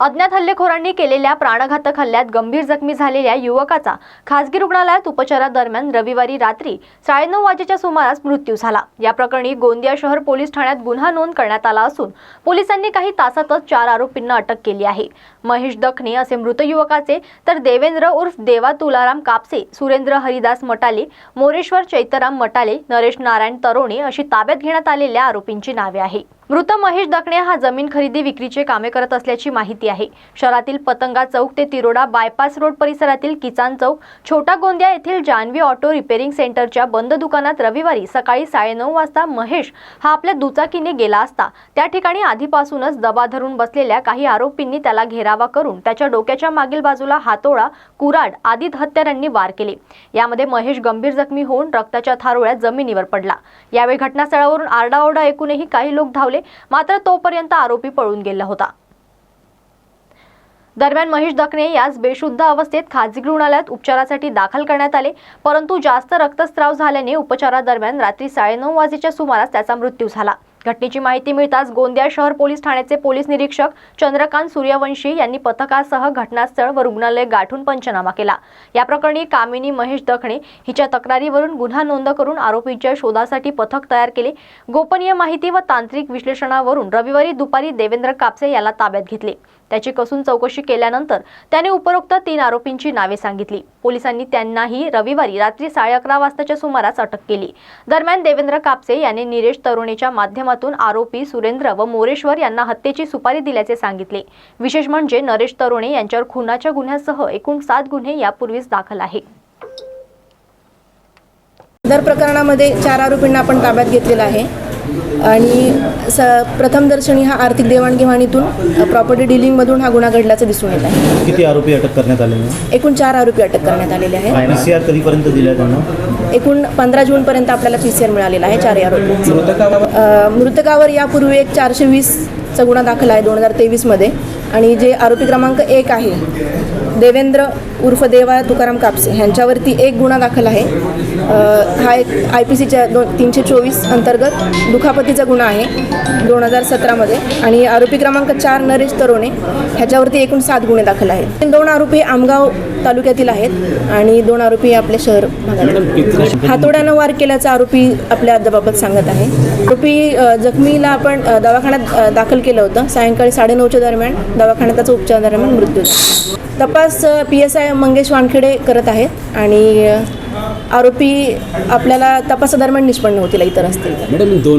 अज्ञात हल्लेखोरांनी केलेल्या प्राणघातक हल्ल्यात गंभीर जखमी झालेल्या युवकाचा खासगी रुग्णालयात उपचारादरम्यान रविवारी रात्री साडेनऊ वाजेच्या सुमारास मृत्यू झाला. या प्रकरणी गोंदिया शहर पोलीस ठाण्यात गुन्हा नोंद करण्यात आला असून पोलिसांनी काही तासातच चार आरोपींना अटक केली आहे. महेश दखने असे मृत युवकाचे तर देवेंद्र उर्फ देवा तुलाराम कापसे सुरेंद्र हरिदास मटाले मोरेश्वर चैतराम मटाले नरेश नारायण तरोणे अशी ताब्यात घेण्यात आलेल्या आरोपींची नावे आहे मृत महेश दखणे हा जमीन खरेदी विक्रीचे कामे करत असल्याची माहिती आहे. शहरातील पतंगा चौक ते तिरोडा बायपास रोड परिसरातील किसान चौक छोटा गोंदिया येथील जान्हवी ऑटो रिपेअरिंग सेंटरच्या बंद दुकानात रविवारी सकाळी साडेनऊ वाजता महेश हा आपल्या दुचाकीने गेला असता. त्या ठिकाणी आधीपासूनच दबा धरून बसलेल्या काही आरोपींनी त्याला घेरावा करून त्याच्या डोक्याच्या मागील बाजूला हातोळा कुराड आदी हत्यारांनी वार केले. यामध्ये महेश गंभीर जखमी होऊन रक्ताच्या थारोळ्यात जमिनीवर पडला. यावेळी घटनास्थळावरून आरडाओरडा ऐकूनही काही लोक धावले मात्र तोपर्यंत आरोपी पळून गेला होता. दरम्यान महेश दखने यास बेशुद्ध अवस्थेत खाजगी रुग्णालयात उपचारासाठी दाखल करण्यात आले परंतु जास्त रक्तस्राव झाल्याने उपचारादरम्यान रात्री साडेनऊ वाजेच्या सुमारास त्याचा मृत्यू झाला. घटनेची माहिती मिळताच गोंदिया शहर पोलीस ठाण्याचे पोलीस निरीक्षक चंद्रकांत सूर्यवंशी यांनी पथकासह घटनास्थळ व रुग्णालय गाठून पंचनामा केला. या प्रकरणी कामिनी महेश दखणे हिच्या तक्रारीवरून गुन्हा नोंद करून आरोपीच्या शोधासाठी पथक तयार केले. गोपनीय माहिती व तांत्रिक विश्लेषणावरून रविवारी दुपारी देवेंद्र कापसे याला ताब्यात घेतले. त्याची कसून चौकशी केल्यानंतर त्याने उपरोक्त तीन आरोपींची नावे सांगितली. पोलिसांनी त्यांनाही रविवारी रात्री साडे अकरा वाजताच्या सुमारास अटक केली. दरम्यान देवेंद्र कापसे यांनी निरेश तरुणीच्या माध्यमातून आरोपी सुरेंद्र व मोरेश्वर यांना हत्येची सुपारी दिल्याचे सांगितले. विशेष म्हणजे नरेश तरुणे यांच्यावर खुनाच्या गुन्ह्यासह एकूण सात गुन्हे यापूर्वीच दाखल आहे. दर प्रकरणामध्ये चार आरोपींना आपण ताब्यात घेतलेला आहे. आणि स प्रथमदर्शनी हा आर्थिक देवाणघेवाणीतून प्रॉपर्टी डिलिंगमधून हा गुन्हा घडल्याचं दिसून येत आहे. किती आरोपी अटक करण्यात आले एकूण चार आरोपी अटक करण्यात आलेले आहेत. पी सी आर कधीपर्यंत दिला त्यांना? एकूण पंधरा जूनपर्यंत आपल्याला पी सी आर मिळालेला आहे चारही आरोपींचा मृतकावर? यापूर्वी एक चारशे वीसचा गुन्हा दाखल आहे दोन हजार तेवीसमध्ये. आणि जे आरोपी क्रमांक एक आहे देवेंद्र उर्फ देवा तुकाराम कापसे ह्यांच्यावरती एक गुन्हा दाखल आहे. हा एक आय पी सीच्या दोन तीनशे चोवीस अंतर्गत दुखापतीचा गुन्हा आहे दोन हजार सतरामध्ये. आणि आरोपी क्रमांक चार नरेश तरोणे ह्याच्यावरती एकूण सात गुन्हे दाखल आहेत. दोन आरोपी आमगाव तालुक्यातील आहेत आणि दोन आरोपी आपले शहर भागातील हातोड्यानं वार केल्याचा आरोपी आपल्या अद्याबाबत सांगत आहे. आरोपी जखमीला आपण दवाखान्यात दाखल केलं होतं. सायंकाळी साडेनऊच्या दरम्यान दवाखान्यात त्याचा उपचार दरम्यान मृत्यू तपास P S I Mangesh Wankhede करत आहेत आणि आरोपी आपल्याला तपासादरम्यान निष्पन्न होतील इतर असतील मॅडम दोन